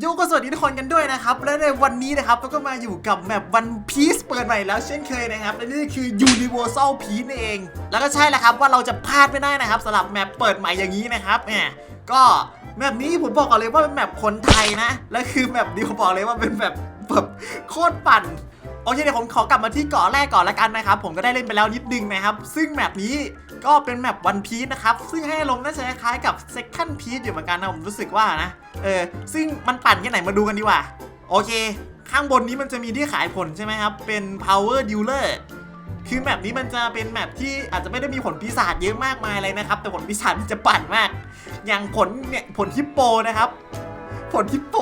โยก็สวัสดีทุกคนกันด้วยนะครับ และในวันนี้นะครับเราก็มาอยู่กับแมปวันพีซเปิดใหม่แล้วเช่นเคยนะครับ และนี่คือ Universal Peace นั่นเอง แล้วก็ใช่แหละครับว่าเราจะพลาดไม่ได้นะครับสำหรับแมปเปิดใหม่อย่างนี้นะครับแหมก็แมปนี้ผมบอกก่อนเลยว่าเป็นแมปคนไทยนะ และคือแมปนี้ผมบอกเลยว่าเป็นแบบแบบโคตรปั่น โอเคเดี๋ยวผมขอกลับมาที่เกาะแรกก่อนละกันนะครับ ผมก็ได้เล่นไปแล้วนิดนึงนะครับ ซึ่งแมปนี้ก็เป็นแมปวันพีซนะครับ ซึ่งให้ลมน่าจะคล้ายๆกับ Second Piece อยู่เหมือนกันนะผมรู้สึกว่านะ เออ ซึ่งมันปั่นแค่ไหนมาดูกันดีกว่า โอเค ข้างบนนี้มันจะมีที่ขายผลใช่ไหมครับ เป็น power dealer คือแมปนี้มันจะเป็นแมปที่อาจจะไม่ได้มีผลปีศาจเยอะมากมายเลยนะครับ แต่ผลปีศาจมันจะปั่นมาก อย่างผลเนี่ยผลฮิปโปนะครับ ผลฮิปโป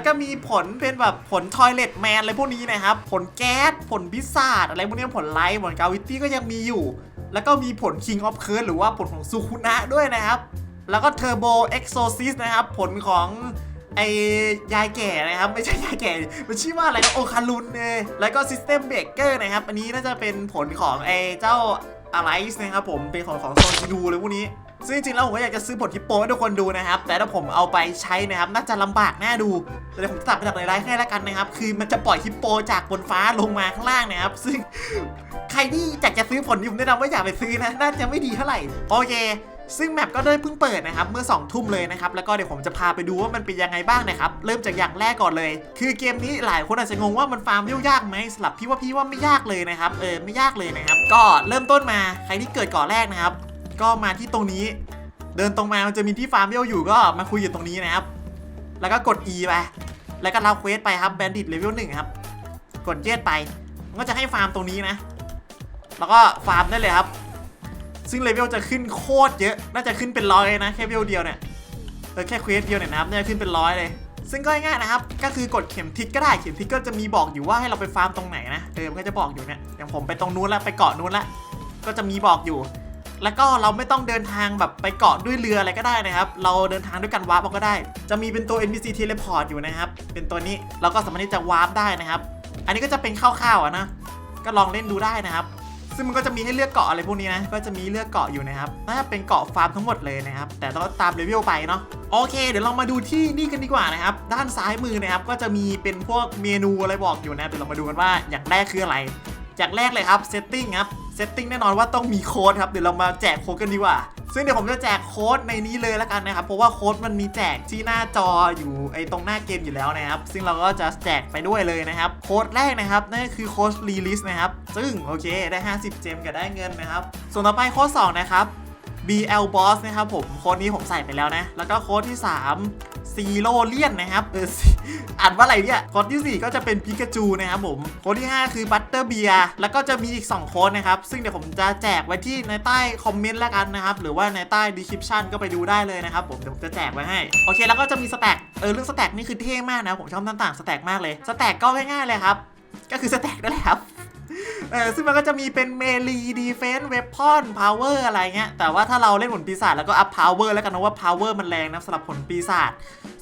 แล้วก็มีผลเป็นแบบผลทอยเลตแมนอะไรพวกนี้นะครับ ผลแก๊ส ผลพิศาจอะไรพวกนี้ผลไลท์ผลกาวิตี้ก็ยังมีอยู่ แล้วก็มีผล King of Curse หรือว่าผลของซูคุนะด้วยนะครับ แล้วก็เทอร์โบเอ็กโซซิสนะครับ ผลของไอ้ยายแก่นะครับ ไม่ใช่ยายแก่มันชื่อว่าอะไรนะโอคารุนเลยแล้วก็ซิสเต็มเบเกอร์นะครับ อันนี้น่าจะเป็นผลของไอ้เจ้าอะไรส์นะครับผมเป็นของของโซนดูเลยพวกนี้ ซึ่งจริงๆแล้วผมก็อยากจะซื้อผลฮิปโปให้ทุกคนดูนะครับ แต่ถ้าผมเอาไปใช้นะครับ น่าจะลำบากแน่ดูแต่เดี๋ยวผมจะตัดไปจากในไลฟ์ให้แล้วกันนะครับ คือมันจะปล่อยฮิปโปจากบนฟ้าลงมาข้างล่างนะครับ ซึ่ง ใครที่อยากจะซื้อผลที่ผมแนะนำว่าอย่าไปซื้อนะ น่าจะไม่ดีเท่าไหร่ โอเค ซึ่งแมปก็ได้เพิ่งเปิดนะครับ เมื่อ2องทุ่มเลยนะครับ แล้วก็เดี๋ยวผมจะพาไปดูว่ามันเป็นยังไงบ้างนะครับ เริ่มจากอย่างแรกก่อนเลย คือเกมนี้หลายคนอาจจะงงว่ามันฟาร์มยุ่งยากไหมสำหรับพี่ว่าพี่ว่าไม่ยากเลยนะครับ เออไม่ยากเลยนะครับ ก็เริ่มต้นมาใครที่เกิดก่อนแรกนะครับ ก็มาที่ตรงนี้ เดินตรงมามันจะมีที่ฟาร์มเวลอยู่ก็มาคุยอยู่ตรงนี้นะครับ แล้วก็กด E ไป แล้วก็รับเควสไปครับแบนดิตเลเวลหนึ่งครับ กดเย็ดไป มันก็จะให้ฟาร์มตรงนี้นะ แล้วก็ฟาร์มได้เลยครับ ซึ่งเลเวลจะขึ้นโคตรเยอะ น่าจะขึ้นเป็นร้อยเลยนะแค่เวลเดียวเนี่ย เออแค่เควสเดียวเนี่ยนะครับน่าจะขึ้นเป็นร้อยเลยซึ่งก็ง่ายๆนะครับ ก็คือกดเข็มทิศก็ได้ เข็มทิศก็จะมีบอกอยู่ว่าให้เราไปฟาร์มตรงไหนนะ เออมันก็จะบอกอยู่เนี่ย อย่างผมไปตรงนู้นแล้วไปเกาะนู้นแล้ว ก็จะมีบอกอยู่ แล้วก็เราไม่ต้องเดินทางแบบไปเกาะด้วยเรืออะไรก็ได้นะครับ เราเดินทางด้วยกันวาร์ปก็ได้ จะมีเป็นตัว NPC teleport อยู่นะครับ เป็นตัวนี้เราก็สามารถที่จะวาร์ปได้นะครับ อันนี้ก็จะเป็นคร่าวๆอะนะ ก็ลองเล่นดูได้นะครับ ซึ่งมันก็จะมีให้เลือกเกาะอะไรพวกนี้นะ ก็จะมีเลือกเกาะอยู่นะครับน่าจะเป็นเกาะฟาร์มทั้งหมดเลยนะครับ แต่ต้องตามเลเวลไปเนาะ โอเค เดี๋ยวเรามาดูที่นี่กันดีกว่านะครับ ด้านซ้ายมือนะครับ ก็จะมีเป็นพวกเมนูอะไรบอกอยู่นะ เดี๋ยวเรามาดูกันว่าอย่างแรกคืออะไร จากแรกเลยครับ setting ครับ setting แน่นอนว่าต้องมีโค้ดครับเดี๋ยวเรามาแจกโค้ดกันดีกว่า ซึ่งเดี๋ยวผมจะแจกโค้ดในนี้เลยแล้วกันนะครับ เพราะว่าโค้ดมันมีแจกที่หน้าจออยู่ไอ้ตรงหน้าเกมอยู่แล้วนะครับ ซึ่งเราก็จะแจกไปด้วยเลยนะครับโค้ดแรกนะครับนั่นคือโค้ด release นะครับซึ่งโอเคได้ 50 เจมกับได้เงินนะครับ ส่วนต่อไปโค้ด2นะครับ BL Boss นะครับผมโค้ดนี้ผมใส่ไปแล้วนะแล้วก็โค้ดที่ 3 ซีโรเลียนนะครับเอออ่านว่าอะไรเนี่ยโค้ดที่ 4 ก็จะเป็นพิกาจูนะครับผมโค้ดที่ 5 คือบัตเตอร์เบียแล้วก็จะมีอีก 2 โค้ดนะครับ ซึ่งเดี๋ยวผมจะแจกไว้ที่ในใต้คอมเมนต์แล้วกันนะครับ หรือว่าในใต้ description ก็ไปดูได้เลยนะครับผมเดี๋ยวผมจะแจกไว้ให้ โอเค แล้วก็จะมีสแต็กเออเรื่องสแต็กนี่คือเท่มากนะผมชอบต่างๆสแต็กมากเลยสแต็กก็ง่ายๆเลยครับก็คือสแต็กนั่นแหละครับ เออซึ่งมันก็จะมีเป็นเมลีดีเฟน s ์เวพอนพาวเวอร์อะไรเงี้ยแต่ว่าถ้าเราเล่นผลปีศาจแล้วก็อัพพาวเวอร์แล้วกันนะว่าพาวเวอร์มันแรงนะสำหรับผลปีศาจ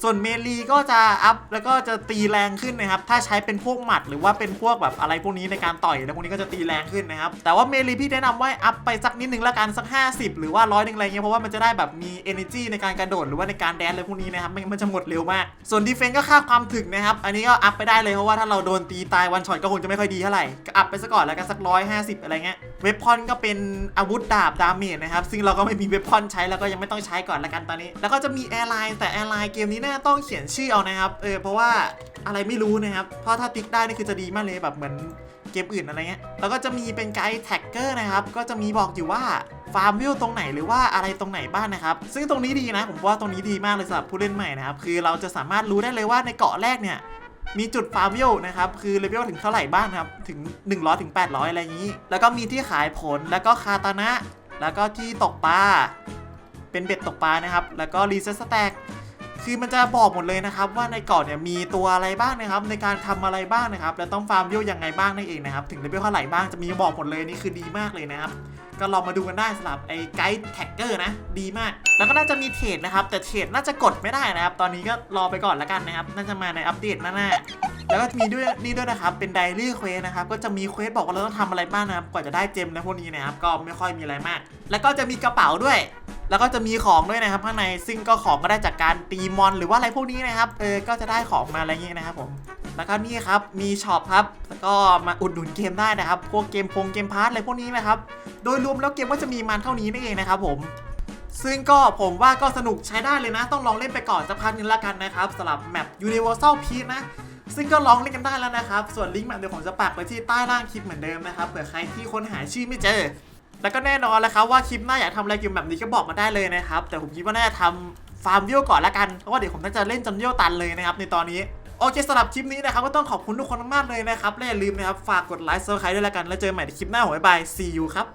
ส่วนเมลีก็จะอัพแล้วก็จะตีแรงขึ้นนะครับ ถ้าใช้เป็นพวกหมัดหรือว่าเป็นพวกแบบอะไรพวกนี้ในการต่อยแล้วพวกนี้ก็จะตีแรงขึ้นนะครับ แต่ว่าเมลีพี่แนะนำว่าอัพไปสักนิดนึงละกันสัก 50 หรือว่าร้อยนึงอะไรเงี้ยเพราะว่ามันจะได้แบบมี energy ในการกระโดดหรือว่าในการแดนอะไรพวกนี้นะครับมันจะหมดเร็วมาก ส่วนดีเฟน s ์ก็ค่าความถึกนะครับอันนี้ก็อัพไปได้เลยเพราะว่าถ้าเราโดนตีตายวันช็อตก็คงจะไม่ค่อยดีเท่าไหร่ก็อัพไปซะก่อนแล้วกันสักร้อยห้าสิบอะไรเงี้ยเวพอนก็เป็นอาวุธดาบดาเมจนะครับ ซึ่งเราก็ไม่มีเวพอนใช้แล้วก็ยังไม่ต้องใช้ก่อนละกันตอนนี้ แล้วก็จะมีแอร์ไลน์แต่แอร์ไลน์เกมนี้น่าต้องเขียนชื่อเอานะครับเออเพราะว่าอะไรไม่รู้นะครับ เพราะถ้าติ๊กได้นี่คือจะดีมากเลยแบบเหมือนเกมอื่นอะไรเงี้ย แล้วก็จะมีเป็นไกด์แท็กเกอร์นะครับ ก็จะมีบอกอยู่ว่าฟาร์มวิวตรงไหนหรือว่าอะไรตรงไหนบ้างนะครับ ซึ่งตรงนี้ดีนะ ผมว่าตรงนี้ดีมากเลยสำหรับผู้เล่นใหม่นะครับ คือเราจะสามารถรู้ได้เลยว่าในเกาะแรกเนี่ย มีจุดฟาร์มวิวนะครับ คือเลเวลถึงเท่าไหร่บ้างครับ ถึง 100ถึง800 อะไรอย่างนี้ แล้วก็มีที่ขายผลแล้วก็คาตานะ แล้วก็ที่ตกปลาเป็นเบ็ดตกปลานะครับ แล้วก็รีเซ็ตสแต็ก คือมันจะบอกหมดเลยนะครับว่าในเกาะเนี่ยมีตัวอะไรบ้างนะครับ ในการทำอะไรบ้างนะครับ แล้วต้องฟาร์มวิวยังไงบ้างนั่นเองนะครับ ถึงเลเวลเท่าไหร่บ้างจะมีบอกหมดเลยนี่คือดีมากเลยนะครับก็ลองมาดูกันได้สำหรับไอ้ไกด์แท็กเกอร์นะ ดีมาก แล้วก็น่าจะมีเทรดนะครับ แต่เทรดน่าจะกดไม่ได้นะครับ ตอนนี้ก็รอไปก่อนละกันนะครับ น่าจะมาในอัปเดตหน้าๆแล้วก็มีด้วยนี่ด้วยนะครับ เป็นไดรี่เควสนะครับ ก็จะมีเควสบอกว่าเราต้องทำอะไรบ้างนะครับ กว่าจะได้เจมนะพวกนี้นะครับ ก็ไม่ค่อยมีอะไรมาก แล้วก็จะมีกระเป๋าด้วย แล้วก็จะมีของด้วยนะครับข้างในซึ่งก็ของก็ได้จากการตีมอนหรือว่าอะไรพวกนี้นะครับเออก็จะได้ของมาอะไรอย่างเงี้ยนะครับผมแล้วก็นี่ครับมีช็อปครับแล้วก็มาอุดหนุนเกมได้นะครับพวกเกมพงเกมพาร์ทอะไรพวกนี้นะครับโดยรวมแล้วเกมก็จะมีมันเท่านี้นั่นเองนะครับผมซึ่งก็ผมว่าก็สนุกใช้ได้เลยนะ ต้องลองเล่นไปก่อนสักพักนึงล้วกันนะครับสำหรับแมป Universal Peach นะซึ่งก็ลองเล่นกันได้แล้วนะครับ ส่วนลิงก์แมปเดี๋ยวผมจะปักไว้ที่ใต้ล่างคลิปเหมือนเดิมนะครับเผื่อใครที่ค้นหาชื่อไม่เจอ แล้วก็แน่นอนแล้วครับว่าคลิปหน้าอยากทำอะไรเกี่ยวกับแบบนี้ก็บอกมาได้เลยนะครับ แต่ผมคิดว่าน่าจะทำฟาร์มวิวก่อนละกันเพราะว่าเดี๋ยวผมน่าจะเล่นจนวิวตันเลยนะครับในตอนนี้โอเคสำหรับคลิปนี้นะครับก็ต้องขอบคุณทุกคนมากๆเลยนะครับและอย่าลืมนะครับฝากกดไลค์เซอร์ไครด้วยละกันแล้วเจอกันใหม่ในคลิปหน้าหัวบาย see you ครับ